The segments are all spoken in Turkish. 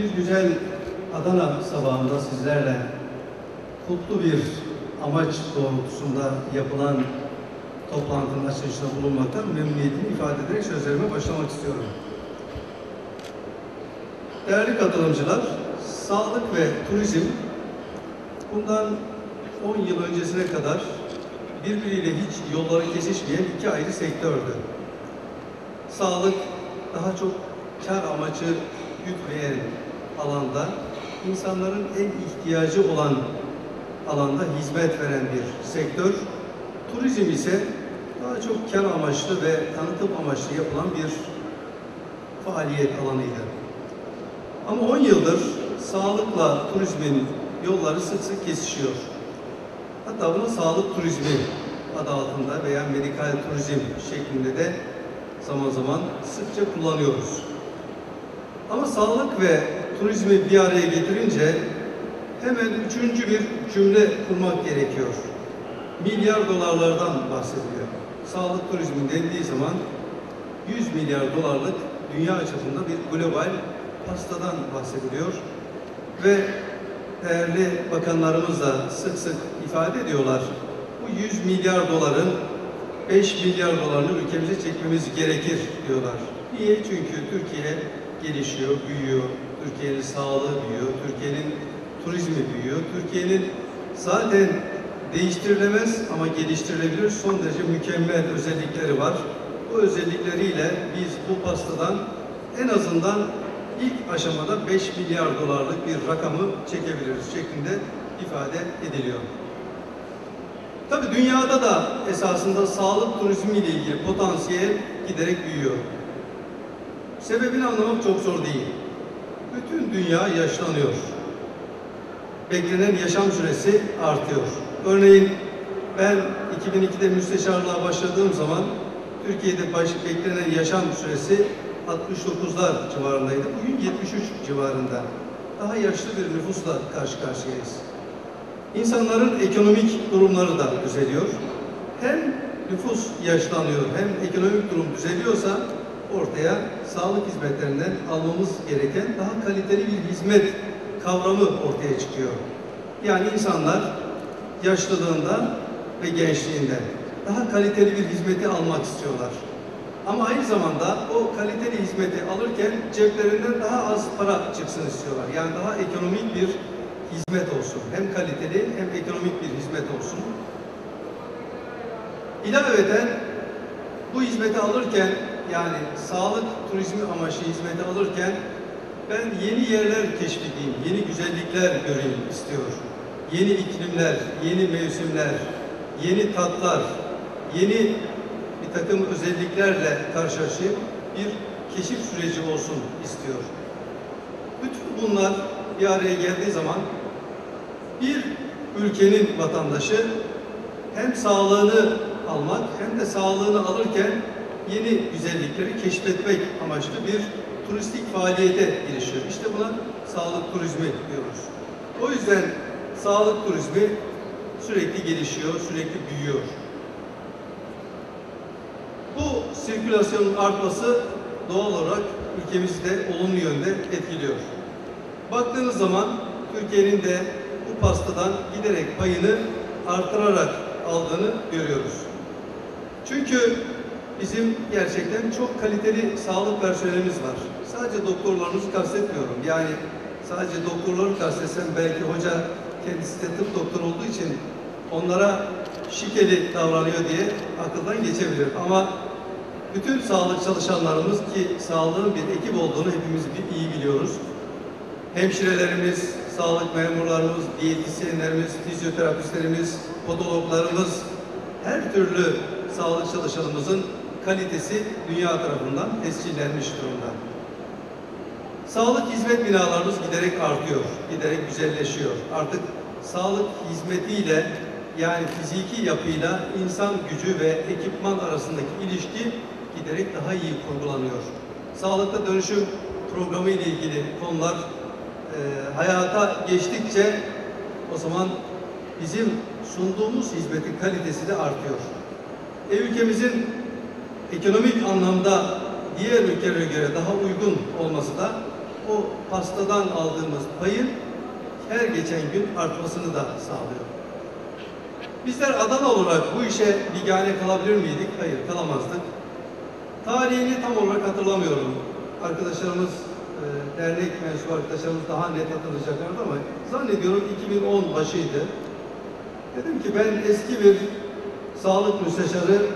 Bir güzel Adana sabahında sizlerle kutlu bir amaç doğrultusunda yapılan toplantının açılışında bulunmaktan memnuniyetimi ifade ederek sözlerime başlamak istiyorum. Değerli katılımcılar, sağlık ve turizm bundan 10 yıl öncesine kadar birbiriyle hiç yolları kesişmeyen iki ayrı sektördü. Sağlık daha çok kar amacı gütmeyen alanda, insanların en ihtiyacı olan alanda hizmet veren bir sektör. Turizm ise daha çok kar amaçlı ve tanıtım amaçlı yapılan bir faaliyet alanıydı. Ama 10 yıldır sağlıkla turizmin yolları sık sık kesişiyor. Hatta buna sağlık turizmi adı altında veya medikal turizm şeklinde de zaman zaman sıkça kullanıyoruz. Ama sağlık ve turizmi bir araya getirince hemen üçüncü bir cümle kurmak gerekiyor. Milyar dolarlardan bahsediliyor. Sağlık turizmi dendiği zaman 100 milyar dolarlık dünya çapında bir global pastadan bahsediliyor. Ve değerli bakanlarımız da sık sık ifade ediyorlar. Bu 100 milyar doların 5 milyar dolarını ülkemize çekmemiz gerekir diyorlar. Niye? Çünkü Türkiye gelişiyor, büyüyor. Türkiye'nin sağlığı büyüyor. Türkiye'nin turizmi büyüyor. Türkiye'nin zaten değiştirilemez ama geliştirilebilir son derece mükemmel özellikleri var. Bu özellikleriyle biz bu pastadan en azından ilk aşamada 5 milyar dolarlık bir rakamı çekebiliriz şeklinde ifade ediliyor. Tabi dünyada da esasında sağlık turizmi ile ilgili potansiyel giderek büyüyor. Sebebini anlamak çok zor değil. Bütün dünya yaşlanıyor. Beklenen yaşam süresi artıyor. Örneğin ben 2002'de müsteşarlığa başladığım zaman Türkiye'de baş, beklenen yaşam süresi 69'lar civarındaydı. Bugün 73 civarında. Daha yaşlı bir nüfusla karşı karşıyayız. İnsanların ekonomik durumları da düzeliyor. Hem nüfus yaşlanıyor hem ekonomik durum düzeliyorsa ortaya sağlık hizmetlerinden almamız gereken daha kaliteli bir hizmet kavramı ortaya çıkıyor. Yani insanlar yaşlılığında ve gençliğinde daha kaliteli bir hizmeti almak istiyorlar. Ama aynı zamanda o kaliteli hizmeti alırken ceplerinden daha az para çıksın istiyorlar. Yani daha ekonomik bir hizmet olsun. Hem kaliteli hem ekonomik bir hizmet olsun. İlaveten bu hizmeti alırken yani sağlık turizmi amaçlı hizmeti alırken ben yeni yerler keşfedeyim, yeni güzellikler göreyim istiyor. Yeni iklimler, yeni mevsimler, yeni tatlar, yeni bir takım özelliklerle karşılaşıp bir keşif süreci olsun istiyor. Bütün bunlar bir araya geldiği zaman bir ülkenin vatandaşı hem sağlığını almak hem de sağlığını alırken yeni güzellikleri keşfetmek amaçlı bir turistik faaliyete girişiyor. İşte buna sağlık turizmi diyoruz. O yüzden sağlık turizmi sürekli gelişiyor, sürekli büyüyor. Bu sirkülasyonun artması doğal olarak ülkemizi de olumlu yönde etkiliyor. Baktığınız zaman Türkiye'nin de bu pastadan giderek payını artırarak aldığını görüyoruz. Çünkü bizim gerçekten çok kaliteli sağlık personelimiz var. Sadece doktorlarımızı kastetmiyorum. Yani sadece doktorları kastetsem belki hoca kendisi de tıp doktoru olduğu için onlara şikeli davranıyor diye akıldan geçebilir. Ama bütün sağlık çalışanlarımız ki sağlığın bir ekip olduğunu hepimiz iyi biliyoruz. Hemşirelerimiz, sağlık memurlarımız, diyetisyenlerimiz, fizyoterapistlerimiz, podologlarımız, her türlü sağlık çalışanımızın kalitesi dünya tarafından tescillenmiş durumda. Sağlık hizmet binalarımız giderek artıyor, giderek güzelleşiyor. Artık sağlık hizmetiyle yani fiziki yapıyla insan gücü ve ekipman arasındaki ilişki giderek daha iyi kurgulanıyor. Sağlıkta dönüşüm programı ile ilgili konular e, hayata geçtikçe o zaman bizim sunduğumuz hizmetin kalitesi de artıyor. E, ülkemizin ekonomik anlamda diğer ülkelere göre daha uygun olması da o pastadan aldığımız payın her geçen gün artmasını da sağlıyor. Bizler Adana olarak bu işe bigane kalabilir miydik? Hayır, kalamazdık. Tarihini tam olarak hatırlamıyorum. Arkadaşlarımız, e, dernek mensubu arkadaşlarımız daha net hatırlayacaklardı ama zannediyorum 2010 başıydı. Dedim ki ben eski bir sağlık müsteşarı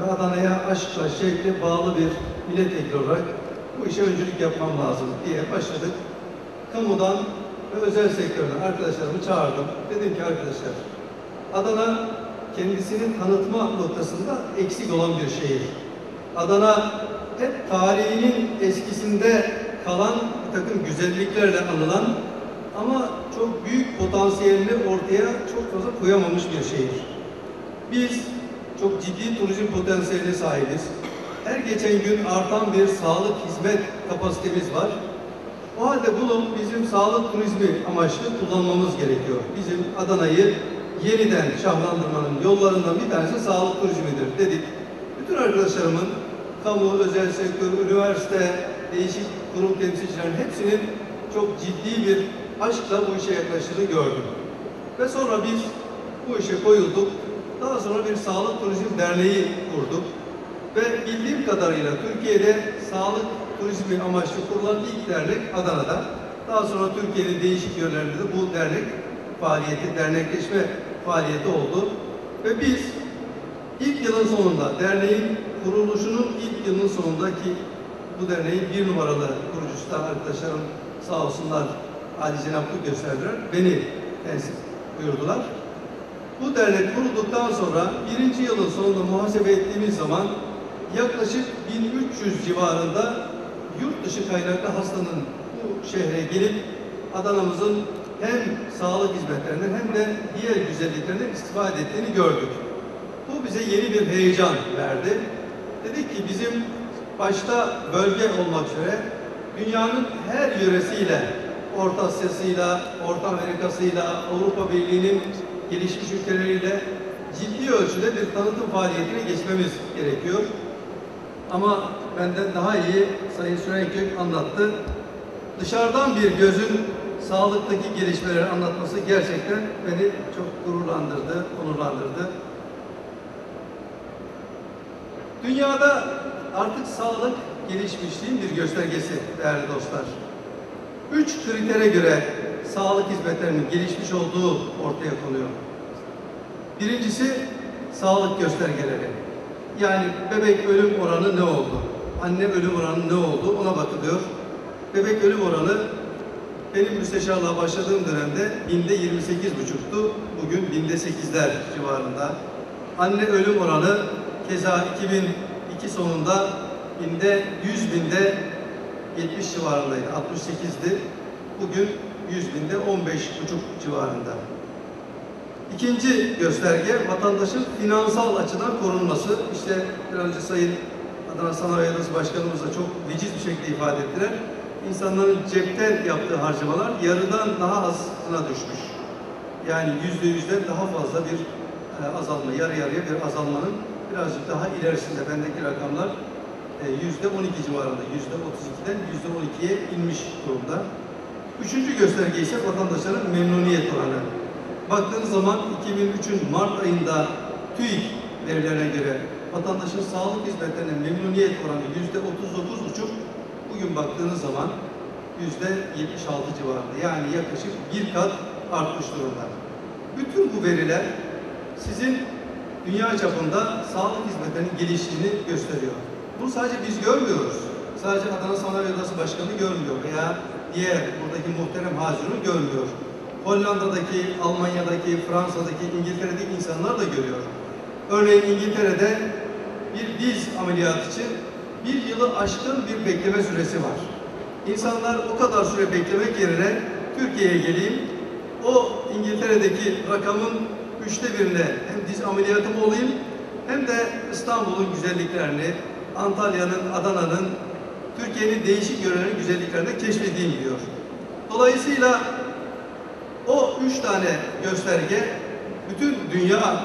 ve Adana'ya aşkla, şevkle bağlı bir milletvekili olarak bu işe öncülük yapmam lazım diye başladık. Kamudan ve özel sektörden arkadaşlarımı çağırdım. Dedim ki arkadaşlar, Adana kendisini tanıtma noktasında eksik olan bir şehir. Adana hep tarihinin eskisinde kalan bir takım güzelliklerle anılan ama çok büyük potansiyelini ortaya çok fazla koyamamış bir şehir. Biz çok ciddi turizm potansiyeline sahibiz. Her geçen gün artan bir sağlık hizmet kapasitemiz var. O halde bunu bizim sağlık turizmi amaçlı kullanmamız gerekiyor. Bizim Adana'yı yeniden şahlandırmanın yollarından bir tanesi sağlık turizmidir dedik. Bütün arkadaşlarımın kamu, özel sektör, üniversite, değişik kurum temsilcilerin hepsinin çok ciddi bir aşkla bu işe yaklaştığını gördüm. Ve sonra biz bu işe koyulduk. Daha sonra bir sağlık turizm derneği kurduk. Ve bildiğim kadarıyla Türkiye'de sağlık turizmi amaçlı kurulan ilk dernek Adana'da. Daha sonra Türkiye'nin değişik yerlerinde de bu dernek faaliyeti, dernekleşme faaliyeti oldu. Ve biz ilk yılın sonunda, derneğin kuruluşunun ilk yılın sonundaki bu derneğin bir numaralı kurucusu da arkadaşlarım sağ olsunlar Ali cenaplık gösterdiler. Beni tensip buyurdular. Bu dernek kurulduktan sonra birinci yılın sonunda muhasebe ettiğimiz zaman yaklaşık 1300 civarında yurt dışı kaynaklı hastanın bu şehre gelip Adana'mızın hem sağlık hizmetlerinden hem de diğer güzelliklerinden istifade ettiğini gördük. Bu bize yeni bir heyecan verdi. Dedik ki bizim başta bölge olmak üzere dünyanın her yöresiyle, Orta Asya'sıyla, Orta Amerika'sıyla, Avrupa Birliği'nin gelişmiş ülkeleriyle ciddi ölçüde bir tanıtım faaliyetine geçmemiz gerekiyor. Ama benden daha iyi Sayın Süreykök anlattı. Dışarıdan bir gözün sağlıktaki gelişmeleri anlatması gerçekten beni çok gururlandırdı, onurlandırdı. Dünyada artık sağlık gelişmişliğin bir göstergesi değerli dostlar. Üç kritere göre sağlık hizmetlerinin gelişmiş olduğu ortaya konuyor. Birincisi sağlık göstergeleri. Yani bebek ölüm oranı ne oldu? Anne ölüm oranı ne oldu? Ona bakılıyor. Bebek ölüm oranı benim müsteşarlığa başladığım dönemde binde 28 buçuktu. Bugün binde 8'ler civarında. Anne ölüm oranı keza 2002 sonunda binde 100 binde 70 civarındaydı. 68'di. Bugün 100 binde 15 buçuk civarında. İkinci gösterge vatandaşın finansal açıdan korunması. İşte bir önce Sayın Adana Sanayi Odası Başkanımız da çok veciz bir şekilde ifade ettiler. İnsanların cepten yaptığı harcamalar yarıdan daha azına düşmüş. Yani yüzde yüzden daha fazla bir e, azalma, yarı yarıya bir azalmanın birazcık daha ilerisinde bendeki rakamlar e, yüzde 12 civarında, yüzde 32'den yüzde 12'ye inmiş durumda. Üçüncü gösterge ise vatandaşların memnuniyet oranı. Baktığınız zaman 2003'ün Mart ayında TÜİK verilerine göre vatandaşın sağlık hizmetlerine memnuniyet oranı yüzde 39,5 bugün baktığınız zaman yüzde 76 civarında. Yani yaklaşık bir kat artmış durumda. Bütün bu veriler sizin dünya çapında sağlık hizmetlerinin geliştiğini gösteriyor. Bunu sadece biz görmüyoruz. Sadece Adana Sanayi Odası Başkanı görmüyor veya diğer buradaki muhterem Hazirun görmüyor. Hollanda'daki, Almanya'daki, Fransa'daki, İngiltere'deki insanlar da görüyor. Örneğin İngiltere'de bir diz ameliyatı için bir yılı aşkın bir bekleme süresi var. İnsanlar o kadar süre beklemek yerine Türkiye'ye geleyim, o İngiltere'deki rakamın üçte birine hem diz ameliyatım olayım hem de İstanbul'un güzelliklerini, Antalya'nın, Adana'nın, Türkiye'nin değişik yörelerinin güzelliklerini keşfedeyim diyor. Dolayısıyla o üç tane gösterge bütün dünya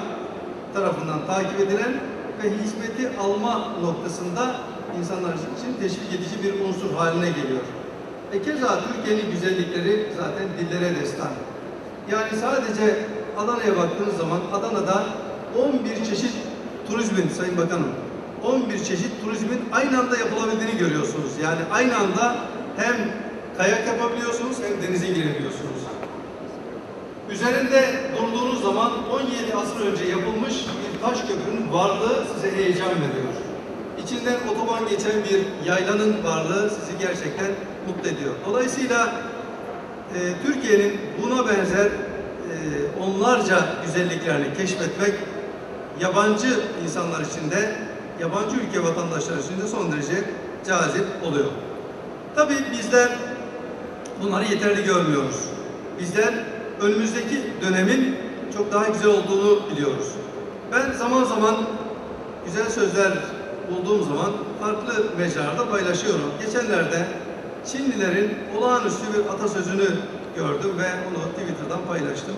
tarafından takip edilen ve hizmeti alma noktasında insanlar için teşvik edici bir unsur haline geliyor. E keza Türkiye'nin güzellikleri zaten dillere destan. Yani sadece Adana'ya baktığınız zaman Adana'da 11 çeşit turizmin Sayın Bakanım 11 çeşit turizmin aynı anda yapılabildiğini görüyorsunuz. Yani aynı anda hem kayak yapabiliyorsunuz hem denize girebiliyorsunuz. Üzerinde durduğunuz zaman 17 asır önce yapılmış bir taş köprünün varlığı size heyecan veriyor. İçinden otoban geçen bir yaylanın varlığı sizi gerçekten mutlu ediyor. Dolayısıyla e, Türkiye'nin buna benzer e, onlarca güzelliklerini keşfetmek yabancı insanlar için de yabancı ülke vatandaşları için de son derece cazip oluyor. Tabii bizler bunları yeterli görmüyoruz. Bizler önümüzdeki dönemin çok daha güzel olduğunu biliyoruz. Ben zaman zaman güzel sözler bulduğum zaman farklı mecralarda paylaşıyorum. Geçenlerde Çinlilerin olağanüstü bir atasözünü gördüm ve onu Twitter'dan paylaştım.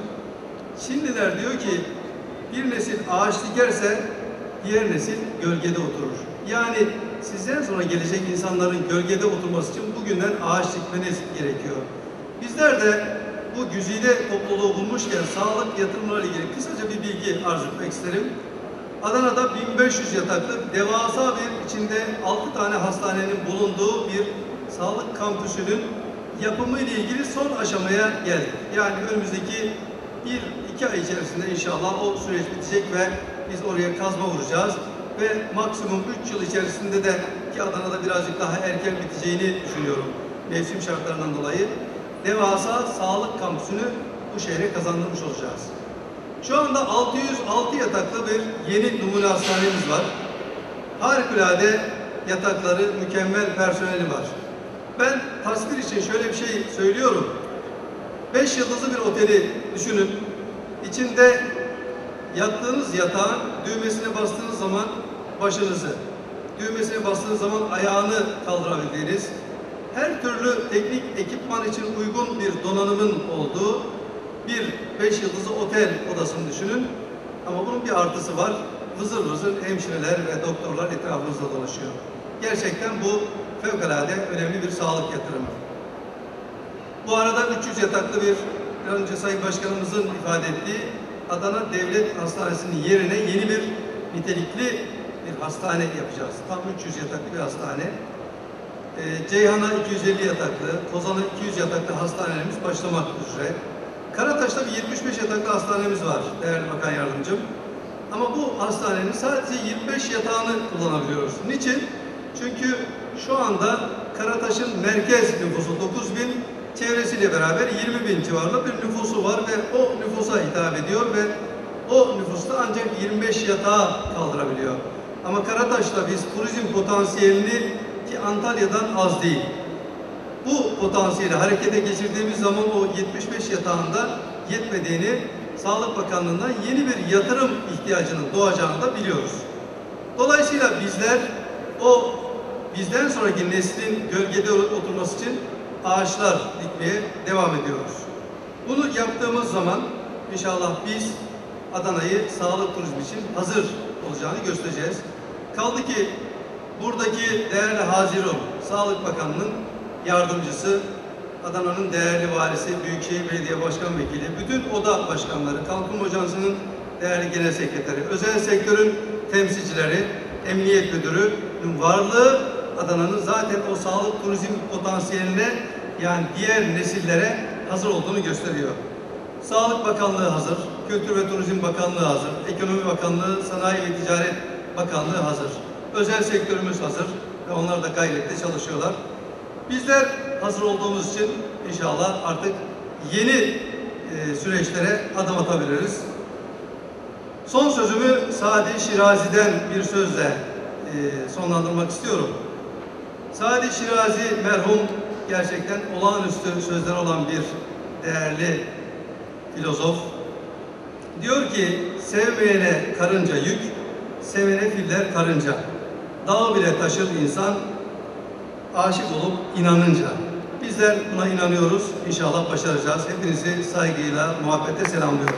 Çinliler diyor ki bir nesil ağaç dikerse diğer nesil gölgede oturur. Yani sizden sonra gelecek insanların gölgede oturması için bugünden ağaç dikmeniz gerekiyor. Bizler de bu güzide topluluğu bulmuşken sağlık yatırımları ilgili kısaca bir bilgi arz etmek isterim. Adana'da 1500 yataklı devasa bir içinde 6 tane hastanenin bulunduğu bir sağlık kampüsünün yapımı ile ilgili son aşamaya geldik. Yani önümüzdeki bir iki ay içerisinde inşallah o süreç bitecek ve biz oraya kazma vuracağız ve maksimum 3 yıl içerisinde de ki Adana'da birazcık daha erken biteceğini düşünüyorum mevsim şartlarından dolayı devasa sağlık kampüsünü bu şehre kazandırmış olacağız. Şu anda 606 yataklı bir yeni numune hastanemiz var. Harikulade yatakları, mükemmel personeli var. Ben tasvir için şöyle bir şey söylüyorum. 5 yıldızlı bir oteli düşünün. İçinde yattığınız yatağın düğmesine bastığınız zaman başınızı, düğmesine bastığınız zaman ayağını kaldırabildiğiniz, her türlü teknik ekipman için uygun bir donanımın olduğu bir beş yıldızlı otel odasını düşünün. Ama bunun bir artısı var. Vızır vızır hemşireler ve doktorlar etrafımızda dolaşıyor. Gerçekten bu fevkalade önemli bir sağlık yatırımı. Bu arada 300 yataklı bir, biraz önce Sayın Başkanımızın ifade ettiği Adana Devlet Hastanesi'nin yerine yeni bir nitelikli bir hastane yapacağız. Tam 300 yataklı bir hastane. Ee, Ceyhan'a 250 yataklı, Kozan'a 200 yataklı hastanelerimiz başlamak üzere. Karataş'ta bir 75 yataklı hastanemiz var değerli bakan yardımcım. Ama bu hastanenin sadece 25 yatağını kullanabiliyoruz. Niçin? Çünkü şu anda Karataş'ın merkez nüfusu 9 çevresiyle beraber 20 bin civarında bir nüfusu var ve o nüfusa hitap ediyor ve o nüfusta ancak 25 yatağı kaldırabiliyor. Ama Karataş'ta biz turizm potansiyelini ki Antalya'dan az değil. Bu potansiyeli harekete geçirdiğimiz zaman o 75 yatağında yetmediğini Sağlık Bakanlığı'ndan yeni bir yatırım ihtiyacının doğacağını da biliyoruz. Dolayısıyla bizler o bizden sonraki neslin gölgede oturması için ağaçlar dikmeye devam ediyoruz. Bunu yaptığımız zaman inşallah biz Adana'yı sağlık turizmi için hazır olacağını göstereceğiz. Kaldı ki buradaki değerli Hazirum Sağlık Bakanı'nın yardımcısı, Adana'nın değerli valisi, Büyükşehir Belediye Başkan Vekili, bütün oda başkanları, Kalkınma Ajansı'nın değerli genel sekreteri, özel sektörün temsilcileri, emniyet müdürü'nün varlığı Adana'nın zaten o sağlık turizm potansiyeline yani diğer nesillere hazır olduğunu gösteriyor. Sağlık Bakanlığı hazır, Kültür ve Turizm Bakanlığı hazır, Ekonomi Bakanlığı, Sanayi ve Ticaret Bakanlığı hazır. Özel sektörümüz hazır ve onlar da gayretle çalışıyorlar. Bizler hazır olduğumuz için inşallah artık yeni e, süreçlere adım atabiliriz. Son sözümü Sadi Şirazi'den bir sözle e, sonlandırmak istiyorum. Sadi Şirazi merhum gerçekten olağanüstü sözler olan bir değerli filozof. Diyor ki sevmeyene karınca yük, sevene filler karınca. Dağ bile taşır insan aşık olup inanınca. Bizler buna inanıyoruz. İnşallah başaracağız. Hepinizi saygıyla, muhabbete selamlıyorum.